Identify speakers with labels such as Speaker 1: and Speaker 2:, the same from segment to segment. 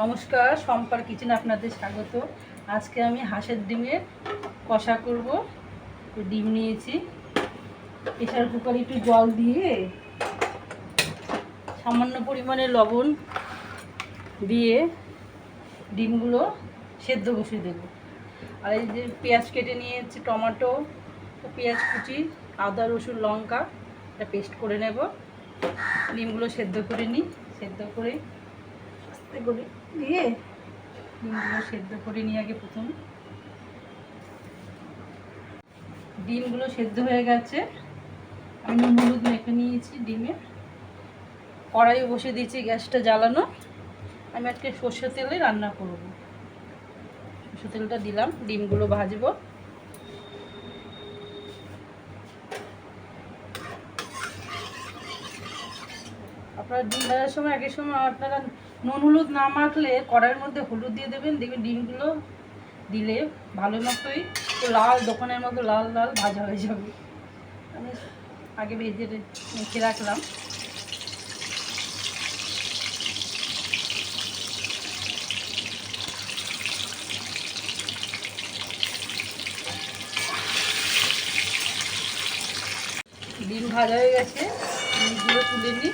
Speaker 1: নমস্কার সম্পার কিচেন আপনাদের স্বাগত। আজকে আমি হাঁসের ডিমের কষা করব। ডিম নিয়েছি। প্রেশার কুকারে একটু জল দিয়ে সামান্য পরিমাণে লবণ দিয়ে ডিমগুলো সেদ্ধ বসিয়ে দেবো। আর এই যে পেঁয়াজ কেটে নিয়েছি, টমেটো, পেঁয়াজ কুচি, আদা, রসুন, লঙ্কা, এটা পেস্ট করে নেব। ডিমগুলো সেদ্ধ করে নিই, সেদ্ধ করে আস্তে করে দিয়ে ডিমগুলো সেদ্ধ করে নিই আগে প্রথম। ডিমগুলো সেদ্ধ হয়ে গেছে। আমি নুন হলুদ মেখে নিয়েছি ডিমে। কড়াই বসে দিয়েছি গ্যাসটা জ্বালানো। আমি আজকে সর্ষে তেলে রান্না করব। সর্ষে তেলটা দিলাম, ডিমগুলো ভাজবো। আপনারা ডিম ভাজার সময়, আগের সময় আপনারা নুন হলুদ না মাখলে কড়াইয়ের মধ্যে হলুদ দিয়ে দেবেন, দেখবেন ডিমগুলো দিলে ভালো মতোই তো লাল, দোকানের মতো লাল লাল ভাজা হয়ে যাবে। আমি আগে ভেজে মেখে রাখলাম। ডিম ভাজা হয়ে গেছে। ডিমগুলো তুলে নিই।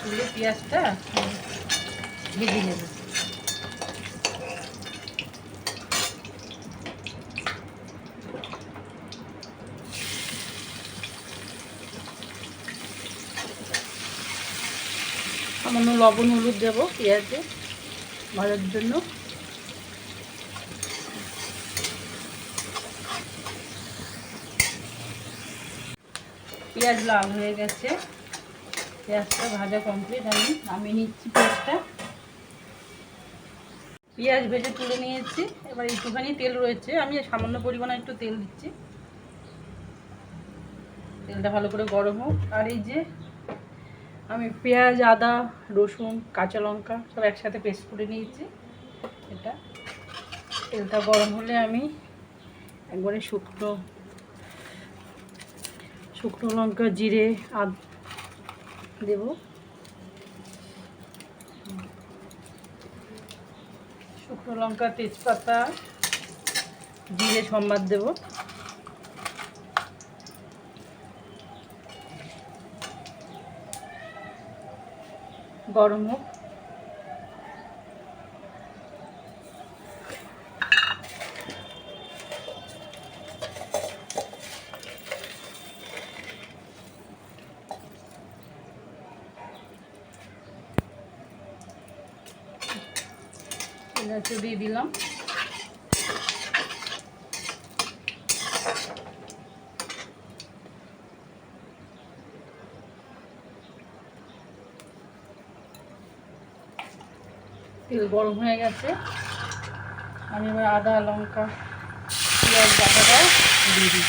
Speaker 1: তুলে পেঁয়াজটা ভেজে নেব সামান্য লবণ, হলুদ দেবো পেঁয়াজে ভাজার জন্য। পেঁয়াজ লাল হয়ে গেছে। পেঁয়াজটা ভাজা কমপ্লিট আমি নামিয়ে নিচ্ছি পেঁয়াজটা। পেঁয়াজ ভেজে তুলে নিয়েছি। এবার একটুখানি তেল রয়েছে। আমি সামান্য পরিমাণে একটু তেল দিচ্ছি। তেলটা ভালো করে গরম হোক। আর এই যে আমি পেঁয়াজ, আদা, রসুন, কাঁচা লঙ্কা সব একসাথে পেস্ট করে নিয়েছি। এটা তেলটা গরম হলে আমি একবারে শুকনো শুকনো লঙ্কা, জিরে, আদ দেব। শুকনো লঙ্কা তেজপাতা জিরে সম্বাদ দেব। গরম হোক। এলাচও দিয়ে দিলাম। তেল গরম হয়ে গেছে। আমি এবার আদা, লঙ্কা, পেঁয়াজ বাটাটা দিয়ে দিই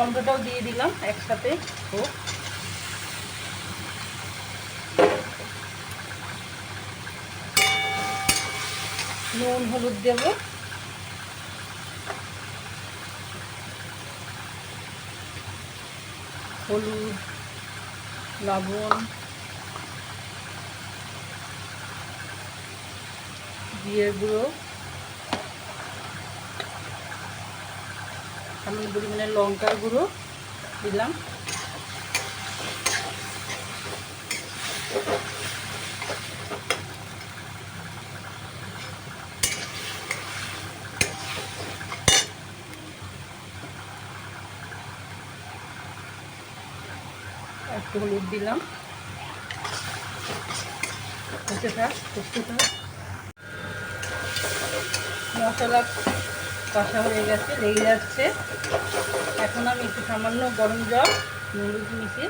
Speaker 1: টমেটোটাও দিয়ে দিলাম একসাথে। হোক নুন হলুদ দেব। হলুদ লবণ দিয়ে গুঁড়ো। সামান্য পরিমাণে লঙ্কার গুঁড়ো দিলাম। একটু হলুদ দিলাম। মশলা কষা হয়ে গেছে, লেগে যাচ্ছে। এখন আমি একটু সামান্য গরম জল হলুদ মিশিয়ে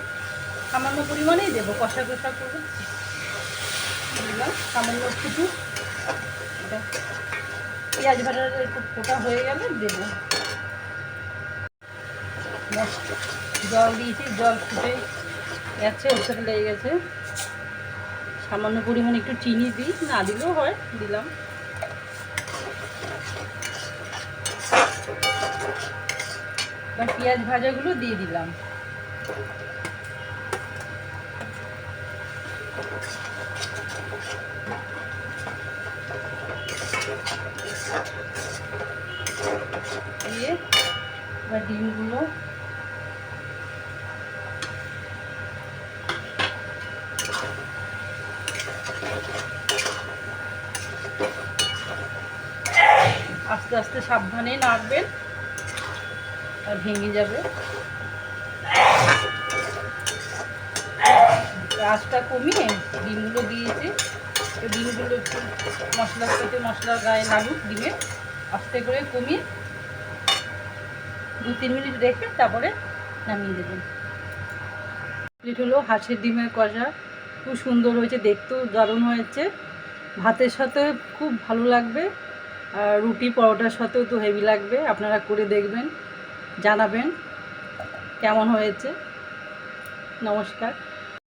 Speaker 1: সামান্য পরিমাণেই দেবো, কষা কষা করব। দিলাম, সামান্য একটু এটা পেঁয়াজ ভাজাটা একটু ফোটা হয়ে গেলে দেবো। জল দিয়েছি, জল ফুটে ওর সাথে লেগে গেছে। সামান্য পরিমাণে একটু চিনি দিই, না দিলেও হয়, দিলাম। এবার পেঁয়াজ ভাজাগুলো দিয়ে দিলাম। দিয়ে ডিমগুলো আস্তে আস্তে সাবধানে নাড়বেন আর ভেঙে যাবে। আঁচটা কমিয়ে ডিমগুলো দিয়েছি। ডিমগুলো একটু মশলার সাথে মশলার গায়ে লাগুক ডিমে। আস্তে করে কমিয়ে দু তিন মিনিট রেখে তারপরে নামিয়ে দেবেন প্লেট হলো হাঁসের ডিমের কষা। খুব সুন্দর হয়েছে, দেখতেও দারুণ হয়েছে। ভাতের সাথে খুব ভালো লাগবে। রুটি পরোটার সাথেও তো হেভি লাগবে। আপনারা করে দেখবেন জানাবেন কেমন হয়েছে। নমস্কার।